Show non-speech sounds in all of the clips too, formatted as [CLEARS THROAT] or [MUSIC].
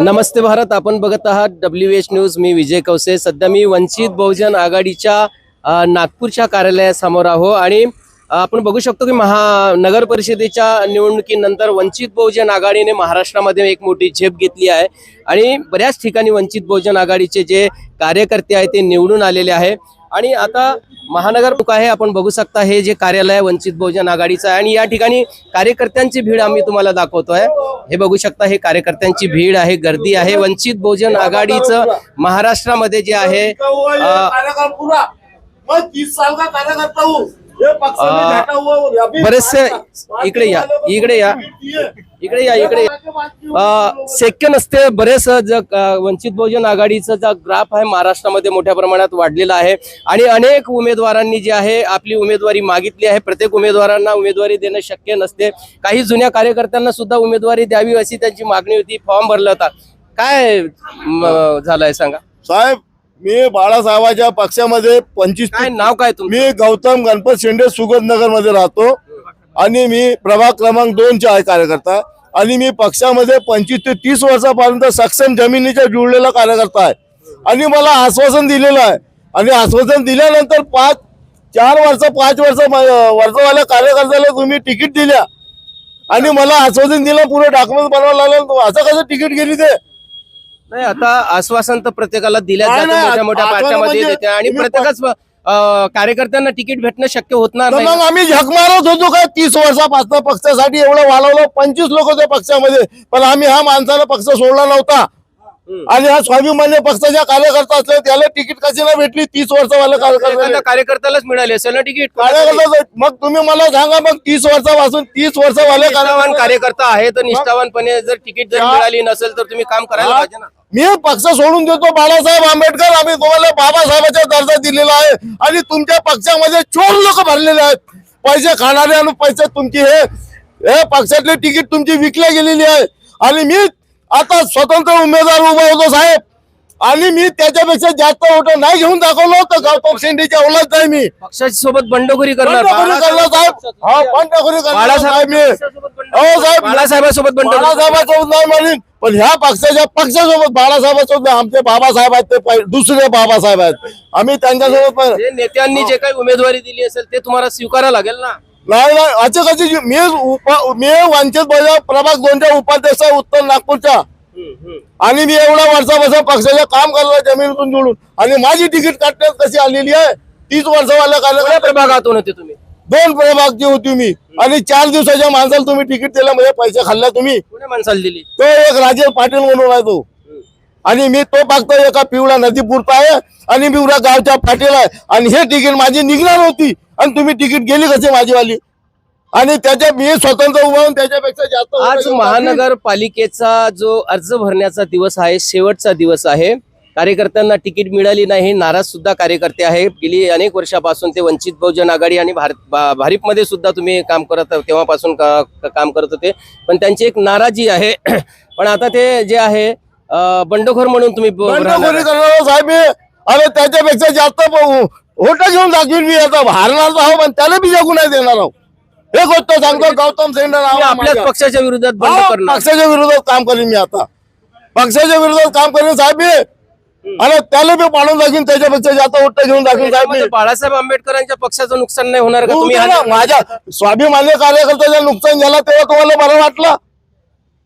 नमस्ते भारत आपण बघत आहात डब्ल्यू एच न्यूज मी विजय कवसे सध्या मी वंचित बहुजन आघाडीच्या नागपूरच्या कार्यालयासमोर आहो आणि आपण बघू शकतो की महा नगर परिषदेच्या निवडणुकीनंतर वंचित बहुजन आघाडीने महाराष्ट्रामध्ये एक मोठी झेप घेतली आहे आणि बऱ्याच ठिकाणी वंचित बहुजन आघाडीचे जे कार्यकर्ते आहेत ते निवडून आलेले आहे. आणि आता महानगर आहे आपण बघू शकता हे जे कार्यालय वंचित बहुजन आघाडीचं आहे. आणि या ठिकाणी कार्यकर्त्यांची भीड आम्ही तुम्हाला दाखवतोय. हे बघू शकता हे कार्यकर्त्यांची भीड आहे गर्दी आहे. वंचित बहुजन आघाडीचं महाराष्ट्रामध्ये जे आहे बरेचसे इकडे या इकडे या इकडे या इकडे शक्य नसते बरेच वंचित बहुजन आघाडीचा जो ग्राफ आहे महाराष्ट्रामध्ये मोठ्या प्रमाणात वाढलेला आहे. आणि अनेक उमेदवारांनी जे आहे आपली उमेदवारी मागितली आहे. प्रत्येक उमेदवारांना उमेदवारी देणं शक्य नसते. काही जुन्या कार्यकर्त्यांना सुद्धा उमेदवारी द्यावी अशी त्यांची मागणी होती. फॉर्म भरला होता. काय झालंय सांगा. साहेब मी बाळासाहेबाच्या पक्षामध्ये पंचवीस काय नाव काय तुमचं? मी गौतम गणपत शिंदे सुगतनगरमध्ये राहतो. आणि मी प्रभाग क्रमांक दोनचे आहे कार्यकर्ता. आणि मी पक्षामध्ये पंचवीस ते तीस वर्षापर्यंत सक्षम जमिनीच्या जुळलेला कार्यकर्ता आहे. आणि मला आश्वासन दिलेलं आहे. आणि आश्वासन दिल्यानंतर पाच चार वर्ष पाच वर्ष वर्षवाल्या कार्यकर्त्याला तुम्ही तिकीट दिल्या. आणि मला आश्वासन दिलं पुरे डॉक्युमेंट बनवायला लागलं असं कसं तिकीट गेली ते? नाही आता आश्वासन तर प्रत्येकाला दिल्या नाही, जातं नाही, मोठ्या मोठ्या आश्वासन पार्ट्यामध्ये म्हणजे देते आणि तुम्ही प्रत्येकच अ, कार्यकर्त्यांना तिकीट भेटणं शक्य होणार तर नाही मग आम्ही झक मारत होतो काय? तीस वर्षापासून पक्षासाठी एवढं वाढवलं पंचवीस लोक होते पक्षामध्ये. पण आम्ही हा माणसाला पक्ष सोडला नव्हता. आणि हा स्वाभिमान्य पक्षाच्या कार्यकर्ता असले त्याला तिकीट कशी नाही भेटली? तीस वर्षवाले एखाद्या कार्यकर्ता कार्यकर्त्यालाच मिळाले असेल ना तिकीट? कार्यकर्ता मग तुम्ही मला सांगा मग तीस वर्षापासून तीस वर्षवाले निष्ठावान कार्यकर्ता कार्यकर्ता आहे तर निष्ठावानपणे जर तिकीट जर. मिळाली नसेल तर तुम्ही काम करायला पाहिजे ना. मी पक्ष सोडून देतो बाळासाहेब आंबेडकर. आम्ही तुम्हाला बाबासाहेबाचा दर्जा दिलेला आहे. आणि तुमच्या पक्षामध्ये चोर लोक भरलेले आहेत. पैसे खाणारे आणि पैसे तुमची हे हे पक्षातली तिकीट तुमची विकल्या गेलेली आहे. आणि मी आता स्वतंत्र उमेदवार उभा होतो साहेब. आणि मी त्याच्यापेक्षा जास्त वोट नाही घेऊन दाखवलं तर शेंडेच्या औलाद नाही मी. पक्षाच्या सोबत बंडखोरी करणार. बंडखोरी करणार साहेब. हा बंडखोरी करणार साहेब मी. हो साहेब. बाळासाहेबांसोबत बाळासाहेबासोबत नाही म्हणेन. पण ह्या पक्षाच्या पक्षासोबत बाळासाहेबासोबत नाही. आमचे बाबासाहेब आहेत ते दुसरे बाबासाहेब आहेत. आम्ही त्यांच्यासोबत नेत्यांनी जे काही उमेदवारी दिली असेल ते तुम्हाला स्वीकारावं लागेल ना? नाही नाही जी- मी उप- मी वंचित बहुजन प्रभाग दोनच्या उपाध्यक्ष उत्तर नागपूरच्या. आणि मी एवढ्या वर्षापासून पक्षाचं काम करलो जमिनीतून जोडून आणि माझी तिकीट काढण्यात कशी आलेली आहे तीस वर्षवाल्या कोण्या कार्यक्रम प्रभागातून होते तुम्ही? दोन प्रभागची होती मी. आणि चार दिवसाच्या माणसाला तुम्ही तिकीट दिलं म्हणजे पैसे खाल्ला तुम्ही. माणसाला दिली? तो एक राजेश पाटील म्हणून आहे तो. आणि मी तो फक्त एका पिवळा नदी पुरता आहे आणि मी उद्या गावच्या पाटील आहे. आणि हे तिकीट माझी निघणार होती. आणि तुम्ही तिकीट गेली कशी माझीवाली? आणि त्याच्या मी स्वतंत्र उभा त्याच्यापेक्षा जास्त आज महानगरपालिकेचा जो अर्ज भरण्याचा दिवस आहे शेवटचा दिवस आहे कार्यकर्त्यांना तिकीट मिळाली नाही नाराज सुद्धा कार्यकर्ते आहे गेली अनेक वर्षापासून ते वंचित बहुजन आघाडी आणि भारत भारिपमध्ये सुद्धा तुम्ही काम करत तेव्हापासून का- काम करत होते. पण त्यांची एक नाराजी आहे. [CLEARS THROAT] पण आता ते जे आहे बंडखोर म्हणून तुम्ही ब- राहणार बंडखोरी आहे. करणारा साहेब मी? अरे त्याच्यापेक्षा जास्त होट घेऊन दाखवीन मी. आता हारणार तर हो पण त्याला बी जगू नाही देणार आहो हे गोष्ट सांगतो गौतम सेंडर तुम्ही आपल्याच पक्षाच्या विरोधात बंड हा, करणार. पक्षाच्या विरोधात काम करीन मी आता. पक्षाच्या विरोधात काम करीन साहेब मी. आणि त्याला बी पाडून दाखवीन त्याच्यापेक्षा जास्त उट्ट घेऊन दाखवीन साहेब मी. बाळासाहेब आंबेडकरांच्या पक्षाचं नुकसान नाही होणार का? तुम्ही तुम्ही हा- माझ्या स्वाभिमान्य कार्यकर्त्याचं नुकसान झालं तेव्हा तुम्हाला बरं वाटलं?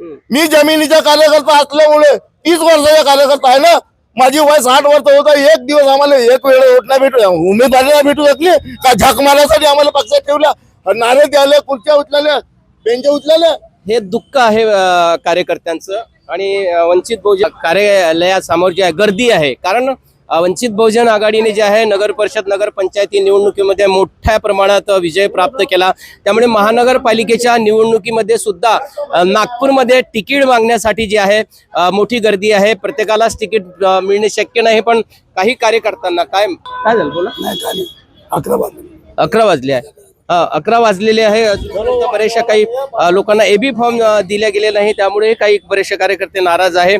मी जमिनीचा कार्यकर्ता असल्यामुळे तीस वर्षाचा कार्यकर्ता आहे ना माझी वय साठ वर्ष होता एक दिवस आम्हाला एक वेळ वोट नाही भेटू उमेदवारीला भेटू शकली का? झक मारण्यासाठी आम्हाला पक्षात ठेवल्या. नारे द्यायला खुर्च्या उचलल्या बेंच उचलल्या. हे दुःख आहे कार्यकर्त्यांचं. आणि वंचित बहुजन कार्यालयासमोर जी आहे गर्दी आहे. कारण वंचित बहुजन आघाडीने जे आहे नगर परिषद नगर पंचायती निवडणुकीमध्ये मोठ्या प्रमाणात विजय प्राप्त केला. त्यामुळे महानगरपालिकेच्या निवडणुकीमध्ये सुद्धा नागपूरमध्ये तिकीट मागण्यासाठी जी आहे मोठी गर्दी आहे. प्रत्येकालाच तिकीट मिळणे शक्य नाही पण काही कार्यकर्त्यांना काय काय झालं? बोला. अकरा वाजले. आहे. हा अकरा वाजलेले आहे. अजूनपर्यंत बरेचशा काही लोकांना एबी फॉर्म दिल्या गेले नाही. त्यामुळे काही बरेचसे कार्यकर्ते नाराज आहे.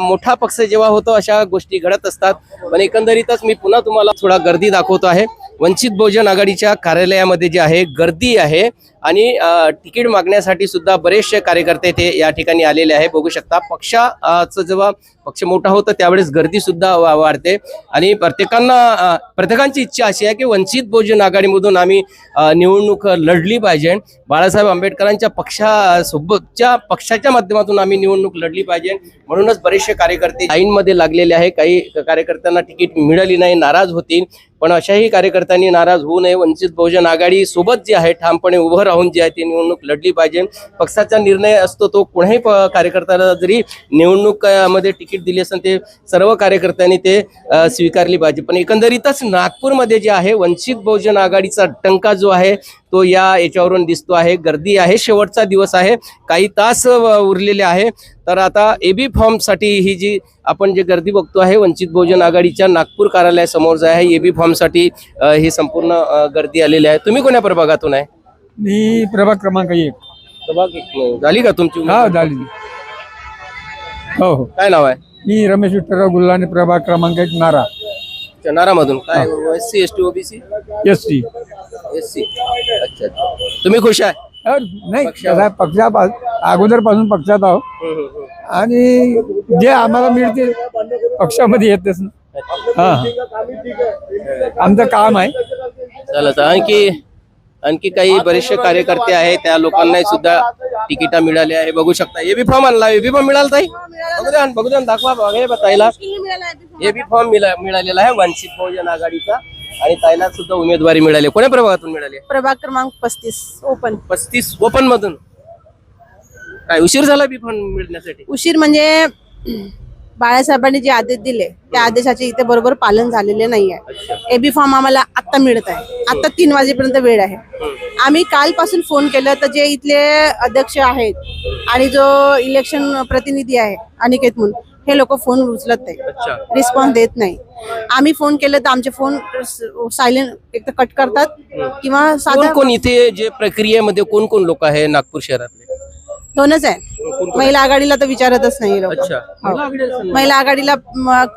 मोठा पक्ष जेव्हा होतो अशा गोष्टी घडत असतात. पण एकंदरीतच मी पुन्हा तुम्हाला थोडा गर्दी दाखवतो आहे. वंचित बहुजन आघाडीच्या कार्यालयामध्ये जे आहे गर्दी आहे. आणि तिकीट मागण्यासाठी सुद्धा बरेचसे कार्यकर्ते ते या ठिकाणी आलेले आहे बघू शकता पक्षाचं जेव्हा पक्ष मोठा होतं त्यावेळेस गर्दी सुद्धा वाढते. आणि प्रत्येकांना प्रत्येकांची इच्छा अशी आहे की वंचित बहुजन आघाडीमधून आम्ही निवडणूक लढली पाहिजे. बाळासाहेब आंबेडकरांच्या पक्षासोबतच्या पक्षाच्या माध्यमातून आम्ही निवडणूक लढली पाहिजे. म्हणूनच बरेचसे कार्यकर्ते लाईनमध्ये लागलेले आहे काही कार्यकर्त्यांना तिकीट मिळाली नाही नाराज होतील. पण अशाही कार्यकर्त्यांनी नाराज होऊ नये. वंचित बहुजन आघाडी सोबत जे आहे ठामपणे उभं राहून जी आहे ती निवडणूक लढली पाहिजे. पक्षाचा निर्णय असतो तो कोणाही प- कार्यकर्त्याला जरी निवडणूकमध्ये तिकीट दिली असेल ते सर्व कार्यकर्त्यांनी ते स्वीकारली पाहिजे. पण एकंदरीतच नागपूरमध्ये जे आहे वंचित बहुजन आघाडीचा टंका जो आहे तो या याच्यावरून दिसतो आहे. गर्दी आहे शेवटचा दिवस आहे. काही तास उरलेले आहे. तर आता एबी फॉर्मसाठी ही जी आपण जे गर्दी बघतो आहे वंचित बहुजन आघाडीच्या नागपूर कार्यालयासमोर जे आहे एबी फॉर्मसाठी ही संपूर्ण गर्दी आलेली आहे. तुम्ही कोण्या प्रभागातून आहे? मी प्रभाग क्रमांक एक. प्रभाग एक. झाली का तुमची हा झाली. हो हो. काय नाव आहे? मी रमेश विठ्ठलराव गुल्हाने प्रभाग क्रमांक एक नारा. नारामधून. काय S C S T O B C? S T S C. अच्छा तुम्ही खुश आहे? नाही आहे, पक्षापा अगोदरपासून पक्षात आहो हम्म, हम्म, हम्म. आणि जे आम्हाला मिळते पक्षामध्ये येतेच ना. हा. आमचं काम आहे. चला तर आणखी आणखी काही बरेचसे कार्यकर्ते आहेत त्या लोकांनाही सुद्धा तिकिटा मिळाली आहे. बघू शकता. एबी फॉर्म आणला. एबी फॉर्म मिळाला ताई? बघू द्या बघू द्या दाखवा बघा बा ताईला. A B form. मिळा मिळालेला आहे वंचित बहुजन आघाडीचा. आणि ताईला सुद्धा उमेदवारी मिळाली. कोण्या प्रभागातून मिळाली आहे? प्रभाग क्रमांक पस्तीस ओपन. पस्तीस ओपन मधून काय उशीर झाला बी फॉर्म मिळण्यासाठी? उशीर म्हणजे बाळासाहेबांनी जे आदेश दिले त्या आदेशाचे इथे बरोबर पालन झालेले नाही आहे एबी फॉर्म आम्हाला आत्ता मिळत आहे. आत्ता तीन वाजेपर्यंत वेळ आहे. आम्ही कालपासून फोन केलं तर जे इथले अध्यक्ष आहेत आणि जो इलेक्शन प्रतिनिधी आहे अनिकेत म्हणून हे लोक फोन उचलत नाही रिस्पॉन्स देत नाही. आम्ही फोन केलं तर आमचे फोन सायलेंट एक तर कट करतात किंवा कोण साधा कोण इथे जे प्रक्रियेमध्ये कोण कोण लोक आहे नागपूर शहरातले? दोनच आहे महिला आघाडीला तर विचारतच नाही अच्छा. महिला आघाडीला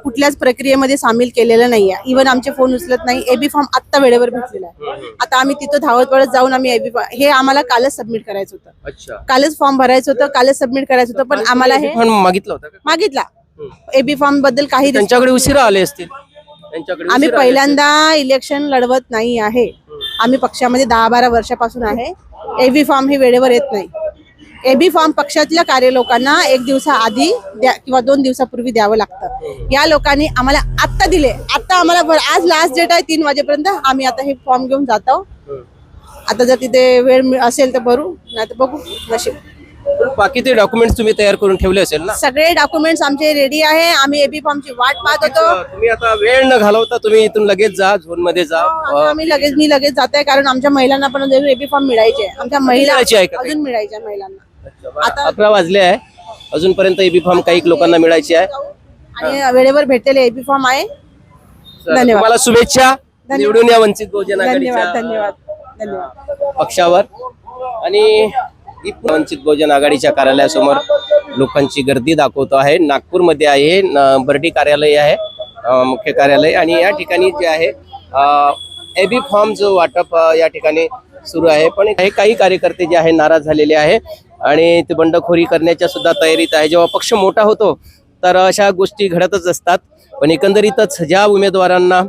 कुठल्याच प्रक्रियेमध्ये सामील केलेलं नाहीये इव्हन आमचे फोन उचलत नाही. एबी फॉर्म आत्ता वेळेवर भेटलेला आहे. आता आम्ही तिथं धावत पळत जाऊन आम्ही एबी हे आम्हाला कालच सबमिट करायचं होतं. कालच फॉर्म भरायचं होतं कालच सबमिट करायचं होतं पण आम्हाला हे मागितलं होतं मागितला. एबी फॉर्मबद्दल काही त्यांच्याकडे उशिरा आले असतील. आम्ही पहिल्यांदा इलेक्शन लढवत नाही आहे. आम्ही पक्षामध्ये दहा बारा वर्षापासून आहे. एबी फॉर्म हे वेळेवर येत नाही. एबी फॉर्म पक्षातल्या कार्यलोकांना एक दिवसा आधी द्या किंवा दोन दिवसापूर्वी द्यावं लागतं. या लोकांनी आम्हाला आत्ता दिले. आत्ता आम्हाला आज लास्ट डेट आहे तीन वाजेपर्यंत आम्ही आता हे फॉर्म घेऊन जातो आता जर तिथे वेळ असेल तर भरू नाही तर बघू नशीब. असतील. पण बाकी ते डॉक्युमेंट्स तुम्ही तयार करून ठेवले असेल ना? सगळे डॉक्युमेंट्स आमचे रेडी आहे. आम्ही एबी फॉर्मची वाट पाहत होतो. तुम्ही आता वेळ न घालवता तुम्ही इथून लगेच जा झोनमध्ये जा. आता आम्ही लगेच मी लगेच जात आहे कारण आमच्या महिलांना पण एबी फॉर्म मिळायचे. आमच्या महिला? अजून मिळायच्या महिलांना. आता अकरा वाजले आहे. अजूनपर्यंत एबी फॉर्म काही लोकांना मिळायची आहे. आणि वेळेवर भेटलेले एबी फॉर्म आहे. तर धन्यवाद. तुम्हाला शुभेच्छा. निवडून या वंचित बहुजन धन्यवाद आघाडीच्या धन्यवाद धन्यवाद पक्षावर. आणि ही वंचित बहुजन आघाडीच्या कार्यालयासमोर लोकांची गर्दी दाखवतो आहे. नागपूरमध्ये आहे न- बर्डी कार्यालय आहे अ, मुख्य कार्यालय. आणि या ठिकाणी जे आहे एबी फॉर्म जो वाटप अ, या ठिकाणी सुरू आहे. पण हे काही कार्यकर्ते जे आहे नाराज झालेले आहे आणि ते बंडखोरी करण्याच्या सुद्धा तयारीत आहे. जेव्हा पक्ष मोठा होतो तर अशा गोष्टी घडतच असतात. पण एकंदरीतच ज्या उमेदवारांना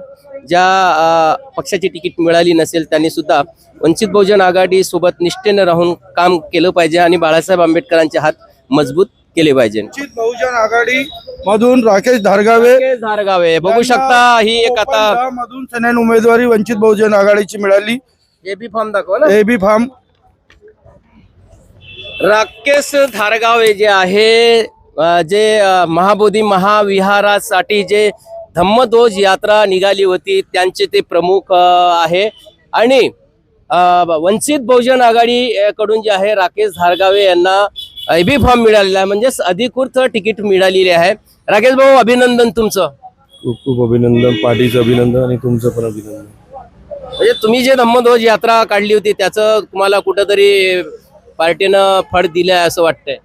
ज्या पक्षाची तिकीट मिळाली नसेल त्यांनी सुद्धा वंचित बहुजन आघाडी सोबत निष्ठेनं राहून काम केलं पाहिजे आणि बाळासाहेब आंबेडकरांचे हात मजबूत केले पाहिजे. वंचित बहुजन आघाडी मधून राकेश धारगावे. धारगावे. बघू शकता ही एक आता मधून सनेन उमेदवारी वंचित बहुजन आघाडीची मिळाली. एबी फॉर्म दाखवा ना. A B form Rakesh Dhargave जे आहे जे महाबोधी महाविहारासाठी जे धम्मध्वज यात्रा निघाली होती त्यांचे ते प्रमुख आहे. आणि वंचित बहुजन आघाडी कडून जे आहे राकेश धारगावे यांना एबी फॉर्म मिळालेला आहे. म्हणजेच अधिकृत तिकीट मिळालेले आहे. राकेश भाऊ अभिनंदन तुमचं. खूप खूप अभिनंदन पार्टीचं अभिनंदन आणि तुमचं पण अभिनंदन. म्हणजे तुम्ही जे धम्मध्वज यात्रा काढली होती त्याचं तुम्हाला कुठंतरी पार्टीनं फळ दिलंय असं वाटतंय?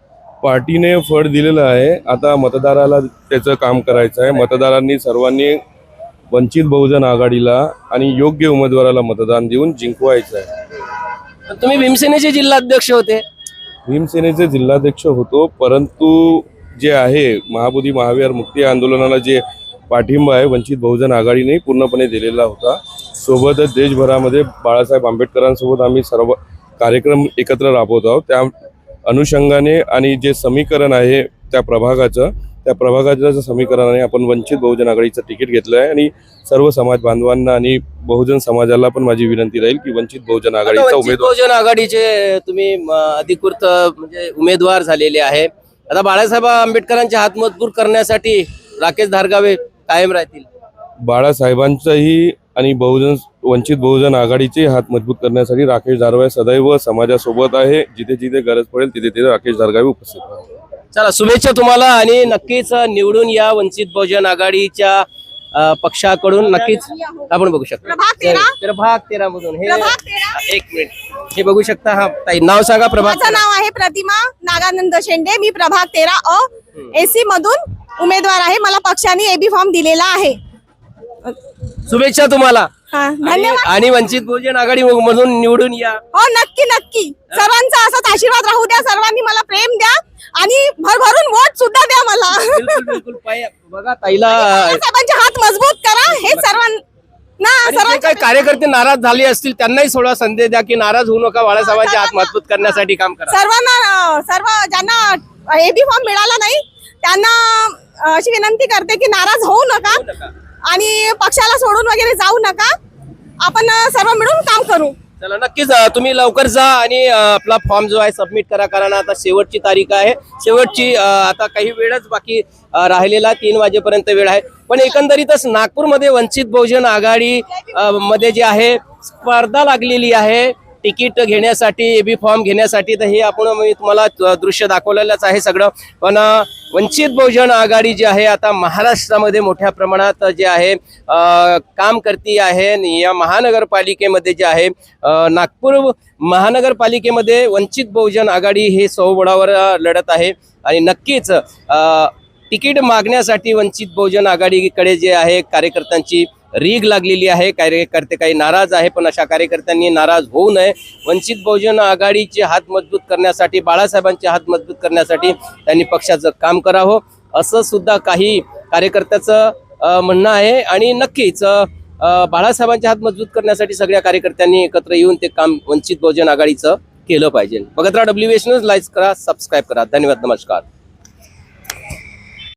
पार्टीने फळ दिलेलं आहे. आता मतदाराला त्याचं काम करायचं आहे. मतदारांनी सर्वांनी वंचित बहुजन आघाडीला आणि योग्य उमेदवाराला मतदान देऊन जिंकवायचं आहे. तुम्ही भीमसेनेचे जिल्हाध्यक्ष होते. भीमसेनेचे जिल्हाध्यक्ष होतो परंतु जे आहे महाबोधी महावीर मुक्ती आंदोलनाला जे पाठिंबा आहे. वंचित बहुजन आघाडीने पूर्णपणे दिलेला होता. सोबतच देशभरामध्ये बाळासाहेब आंबेडकरांसोबत आम्ही सर्व कार्यक्रम एकत्र राबवत आहोत. त्या अनुषंगाने आणि जे समीकरण आहे त्या प्रभागाचं त्या प्रभागाच्या समीकरणाने आपण वंचित बहुजन आघाडीचं तिकीट घेतलं आहे आणि सर्व समाज बांधवांना आणि बहुजन समाजाला पण माझी विनंती राहील की वंचित बहुजन आघाडीचा उमेदवार बहुजन आघाडीचे तुम्ही अधिकृत म्हणजे उमेदवार झालेले आहे. आता बाळासाहेब आंबेडकरांचे हात मजबूत करण्यासाठी राकेश धारगावे कायम राहतील. बाळासाहेबांचाही आणि बहुजन वंचित बहुजन आघाडीचे हात मजबूत करण्यासाठी राकेश धारगावे सदैव समाजासोबत आहे. जिथे जिथे गरज पडेल तिथे तिथे राकेश धारगावे उपस्थित चला शुभेच्छा तुम्हाला आणि नक्कीच निवडून या वंचित बहुजन आघाडीच्या पक्षाकडून नक्कीच आपण बघू शकतो. प्रभाग तेरा. मधून हे. एक मिनिट. हे बघू शकता हा. ताई नाव सांगा प्रभाग नाव आहे प्रतिमा नागानंद शेंडे. मी प्रभाग तेरा अ एसी मधून उमेदवार आहे. मला पक्षाने एबी फॉर्म दिलेला आहे. शुभेच्छा तुम्हाला. हा, आणि वंचित बहुजन आघाडी मधून निवडून या. हो नक्की नक्की. सर्वांचा असाच आशीर्वाद राहू द्या. सर्वांनी मला प्रेम द्या. आणि भरभरून वोट सुद्धा द्या मला. बिलकुल बिलकुल. पाय- बघा ताईला साहेबांचे हात मजबूत करा. हे सर्वांना आणि जे सर्वांच्या काही कार्यकर्ते नाराज झाले असतील त्यांनाही थोडा संदेश द्या की नाराज होऊ नका बाळासाहेबांचे हात मजबूत करण्यासाठी काम करा. सर्वांना अ, सर्व ज्यांना एबी फॉर्म मिळाला नाही त्यांना अ, अशी विनंती करते की नाराज होऊ नका. आणि पक्षाला सोडून वगैरे जाऊ नका. आपण अ, सर्व मिळून काम करू. चला नक्कीच तुम्ही लवकर जा आणि आपला फॉर्म जो आहे सबमिट करा कारण आता शेवटची तारीख आहे. शेवटची आता काही वेळच बाकी राहिलेला तीन वाजेपर्यंत वेळ आहे. पण एकंदरीतच नागपूरमध्ये वंचित बहुजन आघाडी मध्ये जे आहे स्पर्धा लागलेली आहे. तिकीट घेण्यासाठी ए बी फॉर्म घेण्यासाठी तर हे आपण मी तुम्हाला दृश्य दाखवलेलंच आहे सगळं. पण वंचित बहुजन आघाडी जी आहे आता महाराष्ट्रामध्ये मोठ्या प्रमाणात जे आहे काम करती आहे. आणि या महानगरपालिकेमध्ये जे आहे नागपूर महानगरपालिकेमध्ये वंचित बहुजन आघाडी हे सौबळावर लढत आहे. आणि नक्कीच तिकीट मागण्यासाठी वंचित बहुजन आघाडीकडे जे आहे कार्यकर्त्यांची रीग लागलेली आहे. कार्यकर्ते काही नाराज आहे पण अशा कार्यकर्त्यांनी नाराज होऊ नये. वंचित बहुजन आघाडीचे हात मजबूत करण्यासाठी बाळासाहेबांचे हात मजबूत करण्यासाठी त्यांनी पक्षाचं काम करावं. असं सुद्धा काही कार्यकर्त्याचं म्हणणं आहे. आणि नक्कीच बाळासाहेबांचे हात मजबूत करण्यासाठी सगळ्या कार्यकर्त्यांनी एकत्र येऊन ते काम वंचित बहुजन आघाडीचं केलं पाहिजे. बघत राहा डब्ल्यू एस न्यूज लाईक करा सबस्क्राईब करा. धन्यवाद नमस्कार.